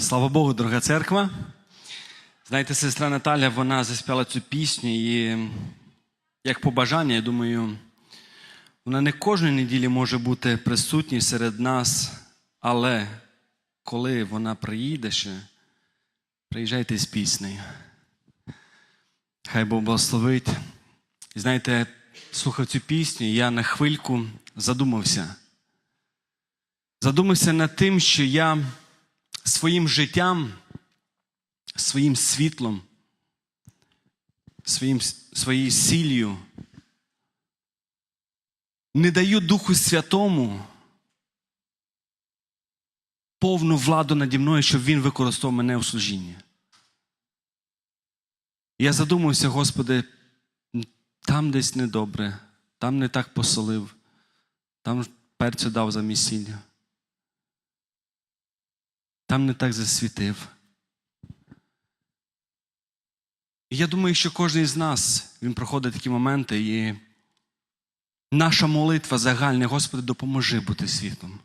Слава Богу, дорога церква. Знаєте, сестра Наталя, вона заспівала цю пісню, і як побажання, я думаю, вона не кожної неділі може бути присутньою серед нас, але коли вона приїде ще, приїжджайте з піснею. Хай Бог благословить. І знаєте, слухав цю пісню, я на хвильку задумався. Задумався над тим, що я своїм життям, своїм світлом, своїм, своєю сіллю не даю Духу Святому повну владу наді мною, щоб Він використовував мене у служінні. Я задумався, Господи, там десь недобре, там не так посолив, там перцю дав замість сілля. Там не так засвітив. Я думаю, що кожен з нас він проходить такі моменти, і наша молитва загальна, Господи, допоможи бути світлом,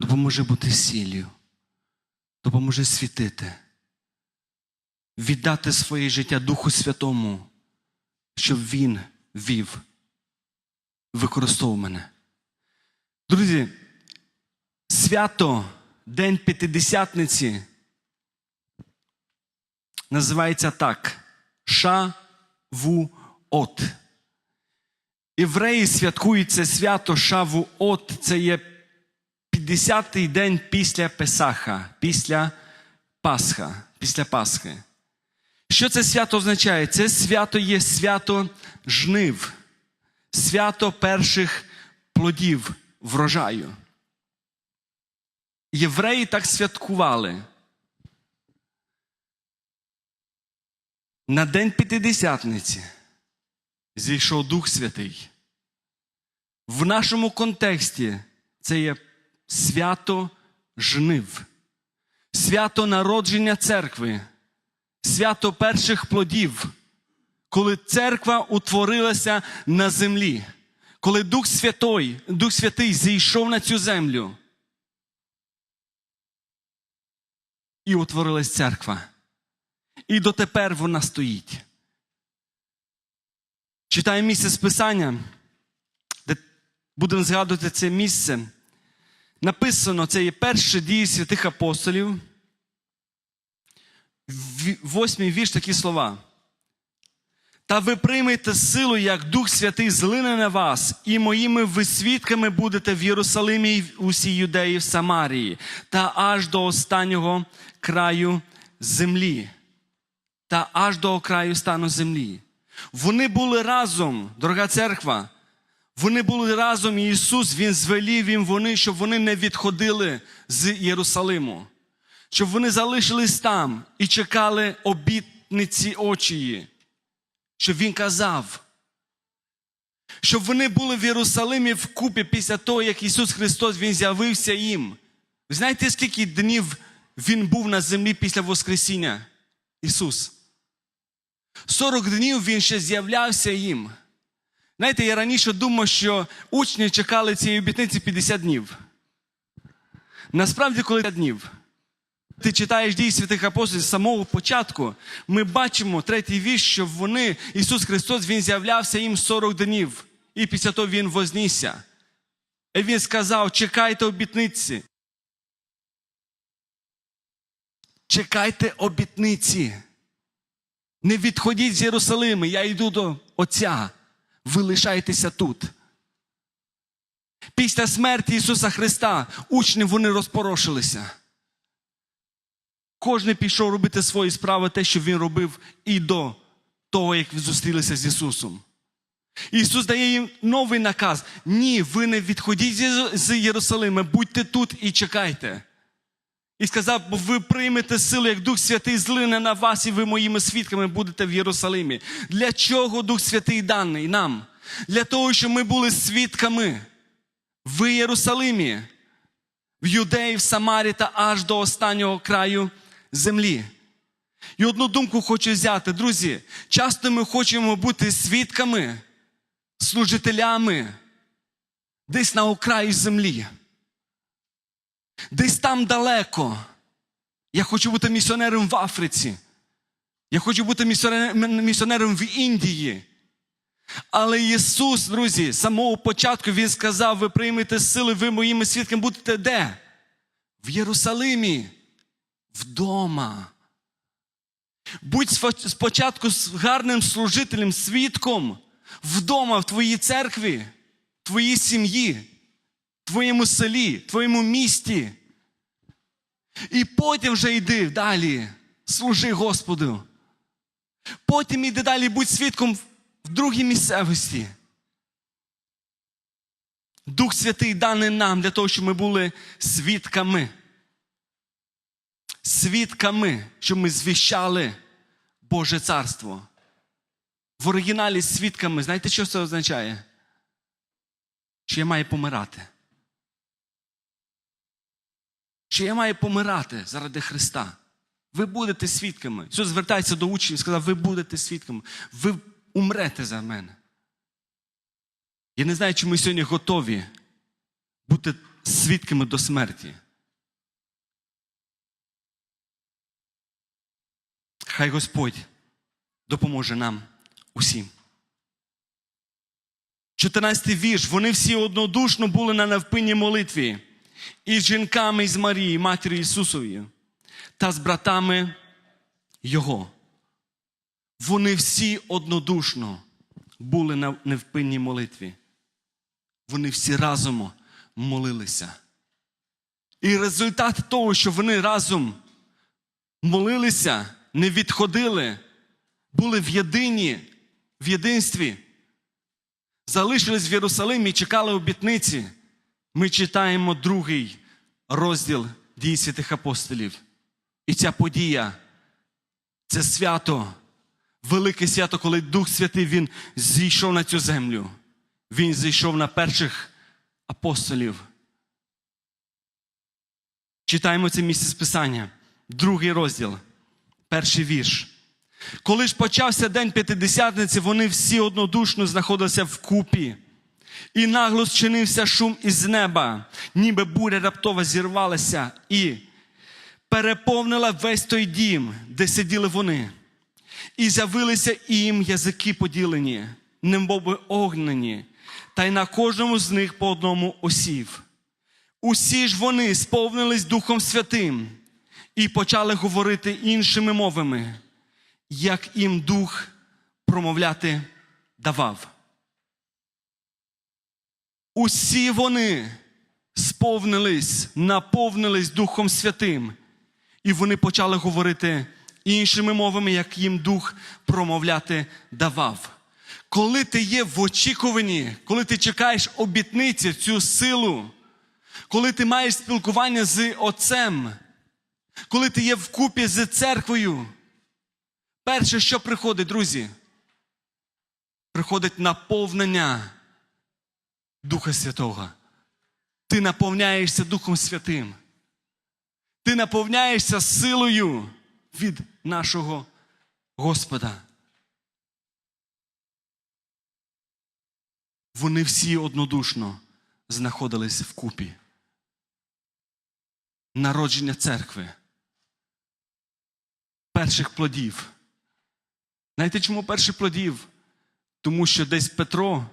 допоможи бути сіллю, допоможи світити, віддати своє життя Духу Святому, щоб Він вів, використовував мене. Друзі, свято. День П'ятидесятниці називається так Шавуот. Євреї святкують це свято Шавуот. Це є 50-й день після Песаха, після Пасха, після Пасхи. Що це свято означає? Це свято є свято жнив, свято перших плодів врожаю. Євреї так святкували. На День П'ятидесятниці зійшов Дух Святий. В нашому контексті це є свято жнив, свято народження церкви, свято перших плодів, коли церква утворилася на землі, коли Дух Святой, Дух Святий зійшов на цю землю. І утворилась церква. І дотепер вона стоїть. Читаємо місце з Писання, де будемо згадувати це місце. Написано, це є перші дії святих апостолів. Восьмий вірш такі слова. Та ви приймете силу, як Дух Святий злине на вас, і моїми ви свідками будете в Єрусалимі і в усій юдеї, в Самарії, та аж до останнього краю землі. Та аж до краю стану землі. Вони були разом, дорога церква. Вони були разом, і Ісус Він звелів їм вони, щоб вони не відходили з Єрусалиму, щоб вони залишились там і чекали обітниці очії щоб він казав, щоб вони були в Єрусалимі вкупі після того, як Ісус Христос Він з'явився їм. Ви знаєте, скільки днів Він був на землі після Воскресіння? Ісус? 40 днів Він ще з'являвся їм. Знаєте, я раніше думав, що учні чекали цієї обітниці 50 днів. Насправді, коли 50 днів ти читаєш дії святих апостолів з самого початку, ми бачимо третій вірш, що вони, Ісус Христос, Він з'являвся їм 40 днів, і після того Він вознісся. І Він сказав: чекайте обітниці. Чекайте обітниці. Не відходіть з Єрусалими, я йду до Отця. Ви лишайтеся тут. Після смерті Ісуса Христа учні вони розпорошилися. Кожен пішов робити свої справи, те, що він робив і до того, як зустрілися з Ісусом. Ісус дає їм новий наказ. Ні, ви не відходіть з Єрусалима, будьте тут і чекайте. І сказав, бо ви приймете силу, як Дух Святий злине на вас, і ви моїми свідками будете в Єрусалимі. Для чого Дух Святий даний нам? Для того, щоб ми були свідками в Єрусалимі, в Юдеї, в Самарі та аж до останнього краю землі. І одну думку хочу взяти, друзі. Часто ми хочемо бути свідками, служителями десь на окраї землі, десь там далеко. Я хочу бути місіонером в Африці. Я хочу бути місіонером в Індії. Але Ісус, друзі, з самого початку Він сказав: ви приймете сили, ви моїми свідками будете де? В Єрусалимі, вдома. Будь спочатку гарним служителем, свідком вдома, в твоїй церкві, твоїй сім'ї, твоєму селі, твоєму місті. І потім вже йди далі, служи Господу. Потім іди далі, будь свідком в другій місцевості. Дух Святий даний нам для того, щоб ми були свідками. Свідками, щоб ми звіщали Боже Царство. В оригіналі свідками, знаєте, що це означає? Що я маю помирати. Що я маю помирати заради Христа. Ви будете свідками. Ісус звертається до учнів і сказав, ви будете свідками. Ви умрете за мене. Я не знаю, чи ми сьогодні готові бути свідками до смерті. Хай Господь допоможе нам усім. 14 вірш. Вони всі однодушно були на навпинній молитві і з жінками з Марії, матір'ю Ісусової, та з братами Його. Вони всі однодушно були на невпинній молитві. Вони всі разом молилися. І результат того, що вони разом молилися, не відходили, були в єдині, в єдинстві, залишились в Єрусалимі і чекали обітниці. Ми читаємо другий розділ дій святих апостолів. І ця подія це свято, велике свято, коли Дух Святий Він зійшов на цю землю. Він зійшов на перших апостолів. Читаємо це місце з Писання, другий розділ, перший вірш. Коли ж почався день п'ятидесятниці, вони всі однодушно знаходилися вкупі. І нагло зчинився шум із неба, ніби буря раптово зірвалася і переповнила весь той дім, де сиділи вони. І з'явилися їм язики поділені, немоби огнені, та й на кожному з них по одному осів. Усі ж вони сповнились Духом Святим і почали говорити іншими мовами, як їм дух промовляти давав. Усі вони сповнились, наповнились Духом Святим, і вони почали говорити іншими мовами, як їм дух промовляти давав. Коли ти є в очікуванні, коли ти чекаєш обітниці, цю силу, коли ти маєш спілкування з Отцем, коли ти є вкупі з церквою, перше, що приходить, друзі, приходить наповнення Духа Святого. Ти наповняєшся Духом Святим. Ти наповняєшся силою від нашого Господа. Вони всі однодушно знаходились вкупі. Народження церкви. Перших плодів. Знаєте, чому перших плодів? Тому що десь Петро,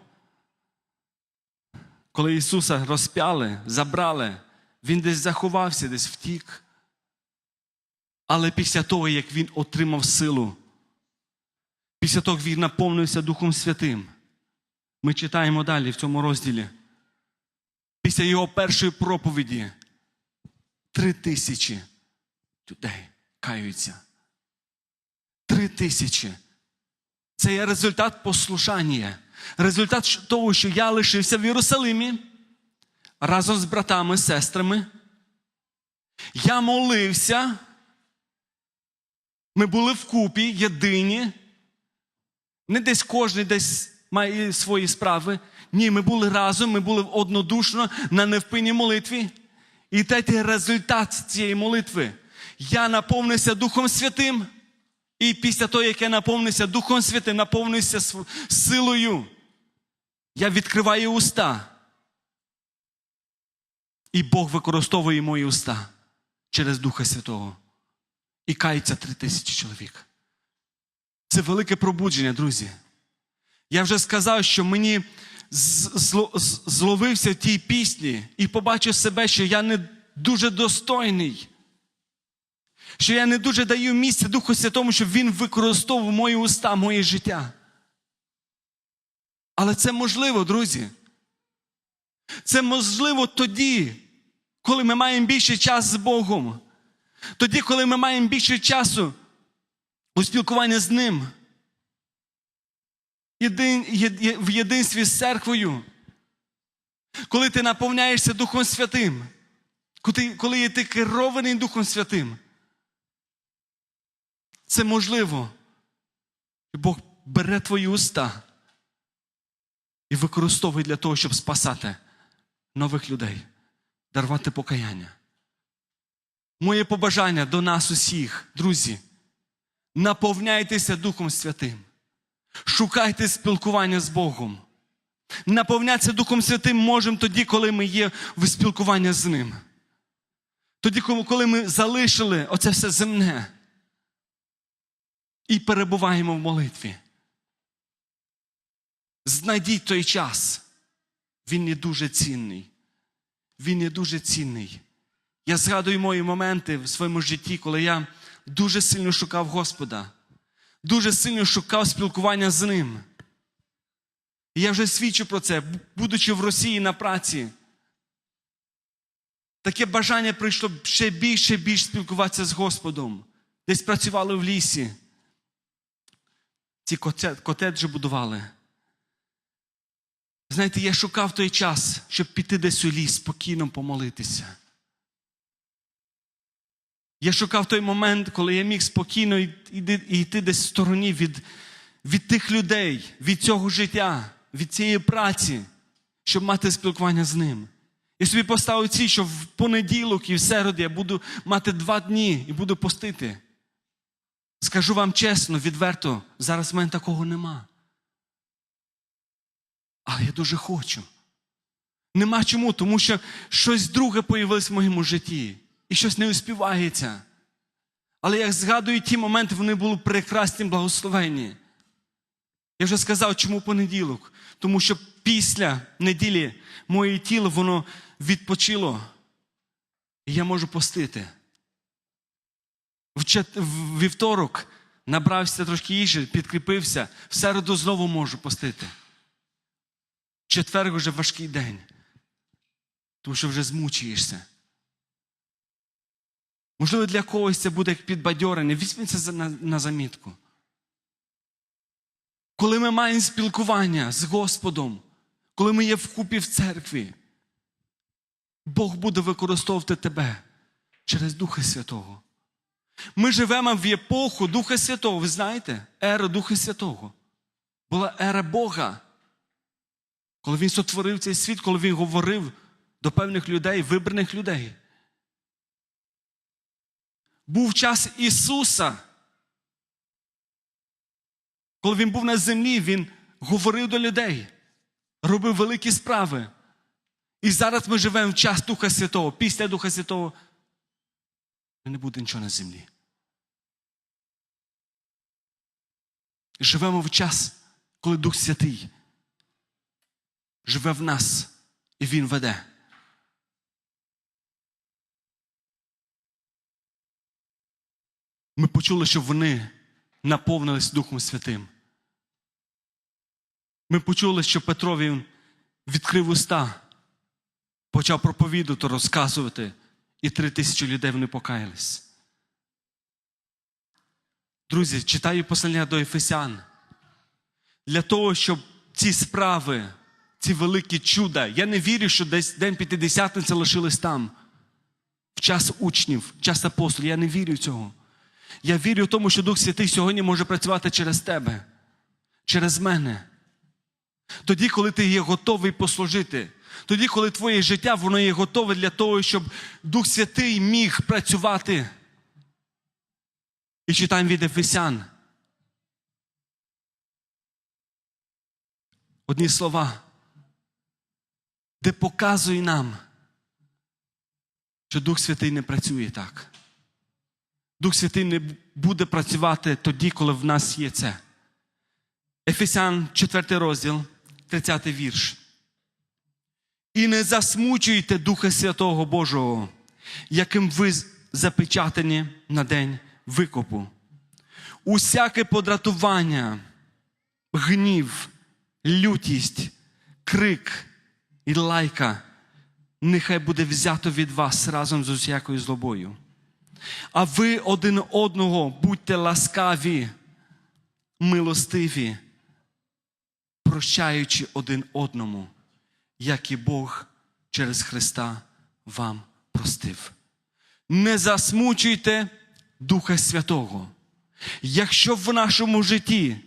коли Ісуса розп'яли, забрали, Він десь заховався, десь втік. Але після того, як він отримав силу, після того, як він наповнився Духом Святим, ми читаємо далі в цьому розділі. Після його першої проповіді три тисячі людей каються. Три тисячі. Це є результат послушання. Результат того, що я лишився в Єрусалимі разом з братами, сестрами. Я молився. Ми були вкупі, єдині. Не десь кожен десь має свої справи. Ні, ми були разом, ми були однодушно на невпинній молитві. І третій результат цієї молитви. Я наповнився Духом Святим. І після того, як я наповнився Духом Святим, наповнився силою, я відкриваю уста. І Бог використовує мої уста через Духа Святого. і кається три тисячі чоловік. Це велике пробудження, друзі. Я вже сказав, що мені зловився в тій пісні і побачив себе, що я не дуже достойний, що я не дуже даю місце Духу Святому, щоб Він використовував мої уста, моє життя. Але це можливо, друзі. Це можливо тоді, коли ми маємо більше часу з Богом. Тоді, коли ми маємо більше часу у спілкуванні з Ним. Єдин, є- в єдинстві з церквою. Коли ти наповняєшся Духом Святим, коли, ти керований Духом Святим. Це можливо. І Бог бере твої уста і використовує для того, щоб спасати нових людей, дарувати покаяння. Моє побажання до нас усіх, друзі, наповняйтеся Духом Святим. Шукайте спілкування з Богом. Наповнятися Духом Святим можемо тоді, коли ми є в спілкуванні з Ним. Тоді, коли- ми залишили оце все земне і перебуваємо в молитві. Знайдіть той час. Він є дуже цінний. Він є дуже цінний. Я згадую мої моменти в своєму житті, коли я дуже сильно шукав Господа, дуже сильно шукав спілкування з Ним. І я вже свідчу про це, будучи в Росії на праці. Таке бажання прийшло ще більше і більше спілкуватися з Господом. Десь працювали в лісі. Ці коте- котеджі будували. Знаєте, я шукав той час, щоб піти десь у ліс, спокійно помолитися. Я шукав той момент, коли я міг спокійно йти, десь в стороні від, від тих людей, від цього життя, від цієї праці, щоб мати спілкування з ним. Я собі поставив ціль, що в понеділок і в середу я буду мати два дні і буду постити. Скажу вам чесно, відверто, зараз в мене такого нема. Але я дуже хочу. Нема чому, тому що щось друге появилось в моєму житті, і щось не успівається. Але як згадую ті моменти, вони були прекрасні, благословенні. Я вже сказав, чому понеділок? Тому що після неділі моє тіло воно відпочило, і я можу постити. В вівторок набрався трошки їжі, підкріпився, в середу знову можу постити. В четвер вже важкий день, тому що вже змучуєшся. Можливо, для когось це буде як підбадьорення. Візьміть це на, на замітку. Коли ми маємо спілкування з Господом, коли ми є вкупі в церкві, Бог буде використовувати тебе через Духа Святого. Ми живемо в епоху Духа Святого, ви знаєте, ера Духа Святого. Була ера Бога. Коли Він сотворив цей світ, коли Він говорив до певних людей, вибраних людей. Був час Ісуса. Коли Він був на землі, Він говорив до людей, робив великі справи. І зараз ми живемо в час Духа Святого. Після Духа Святого не буде нічого на землі. Живемо в час, коли Дух Святий живе в нас і Він веде. Ми почули, що вони наповнились Духом Святим. Ми почули, що Петрові він відкрив уста, почав проповідувати, розказувати, і три тисячі людей вони покаялись. Друзі, читаю послання до Ефесян. Для того, щоб ці справи, ці великі чуда, я не вірю, що десь День П'ятидесятниці лишились там, в час учнів, в час апостолів. Я не вірю цього. Я вірю в тому, що Дух Святий сьогодні може працювати через тебе, через мене. Тоді, коли ти є готовий послужити, тоді, коли твоє життя воно є готове для того, щоб Дух Святий міг працювати. І читаємо від Ефесян. Одні слова, де показує нам, що Дух Святий не працює так. Дух Святий не буде працювати тоді, коли в нас є це. Ефесян, 4 розділ, 30 вірш. І не засмучуйте Духа Святого Божого, яким ви запечатані на день викупу. Усяке подратування, гнів, лютість, крик і лайка нехай буде взято від вас разом з усякою злобою. А ви один одного будьте ласкаві, милостиві, прощаючи один одному, як і Бог через Христа вам простив. Не засмучуйте Духа Святого. Якщо в нашому житті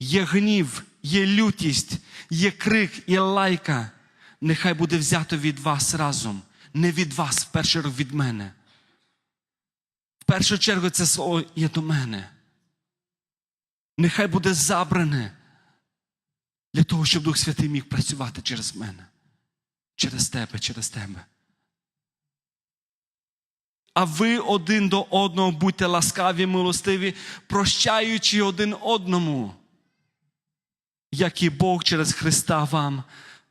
є гнів, є лютість, є крик, є лайка, нехай буде взято від вас разом, не від вас, в першу чергу від мене. В першу чергу це слово є до мене. Нехай буде забране для того, щоб Дух Святий міг працювати через мене, через тебе, через тебе. А ви один до одного будьте ласкаві, милостиві, прощаючи один одному, як і Бог через Христа вам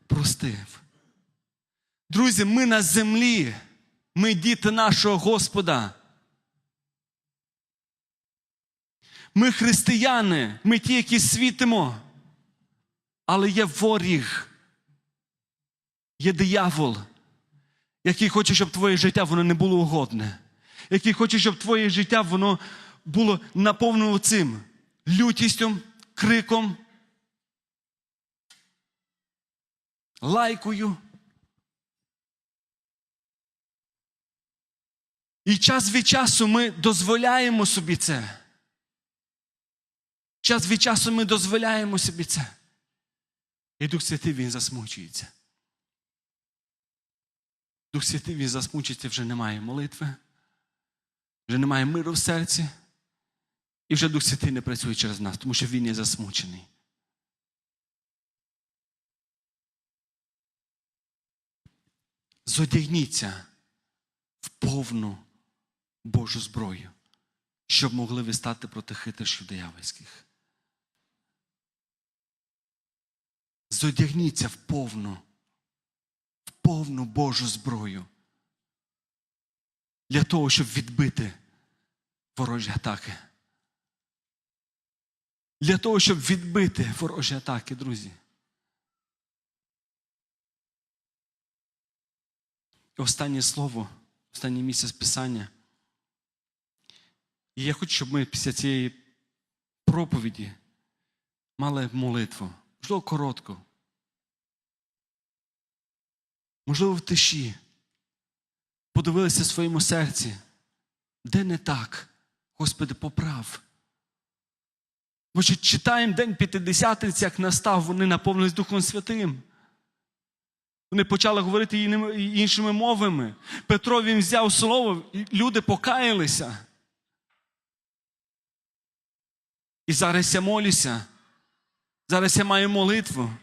простив. Друзі, ми на землі, ми діти нашого Господа. Ми християни, ми ті, які світимо. Але є воріг, є диявол, який хоче, щоб твоє життя воно не було угодне, який хоче, щоб твоє життя воно було наповнено цим лютістю, криком, лайкою. І час від часу ми дозволяємо собі це. Час від часу ми дозволяємо собі це. І Дух Святий він засмучується. Дух Святий він засмучується, вже немає молитви, вже немає миру в серці. І вже Дух Святий не працює через нас, тому що він є засмучений. Зодягніться в повну Божу зброю, щоб могли ви стати проти хитрощів диявольських. Зодягніться в повну, в повну Божу зброю. Для того, щоб відбити ворожі атаки. Для того, щоб відбити ворожі атаки, друзі. Останнє слово, останнє місце Писання. І я хочу, щоб ми після цієї проповіді мали молитву. Можливо, коротку. Можливо, в тиші. Подивилися в своєму серці, де не так, Господи, поправ. Бо читаємо День П'ятидесятниці, як настав, вони наповнились Духом Святим. Вони почали говорити іншими мовами. Петро він взяв слово, і люди покаялися. І зараз я молюся. Зараз я маю молитву.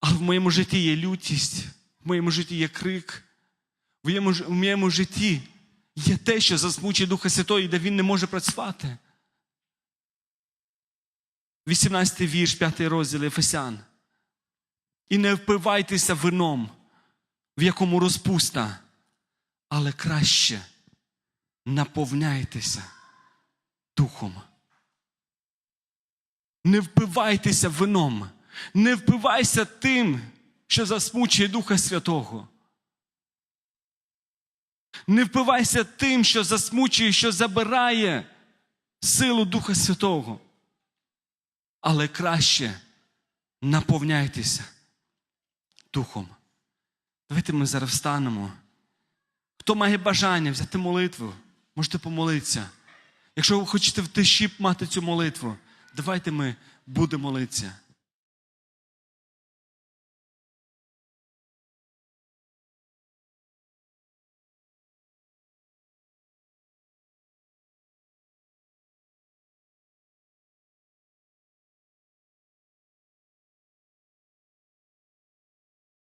Але в моєму житті є лютість, в моєму житті є крик, в моєму, в моєму житті є те, що засмучує Духа Святого, і де він не може працювати. 18 вірш, 5 розділ Ефесян. І не впивайтеся вином, в якому розпуста, але краще наповняйтеся духом. Не впивайтеся вином, не впивайся тим, що засмучує Духа Святого. Не впивайся тим, що засмучує, що забирає силу Духа Святого. Але краще наповняйтеся Духом. Давайте ми зараз встанемо. Хто має бажання взяти молитву, можете помолитися. Якщо ви хочете в тиші мати цю молитву, давайте ми будемо молитися.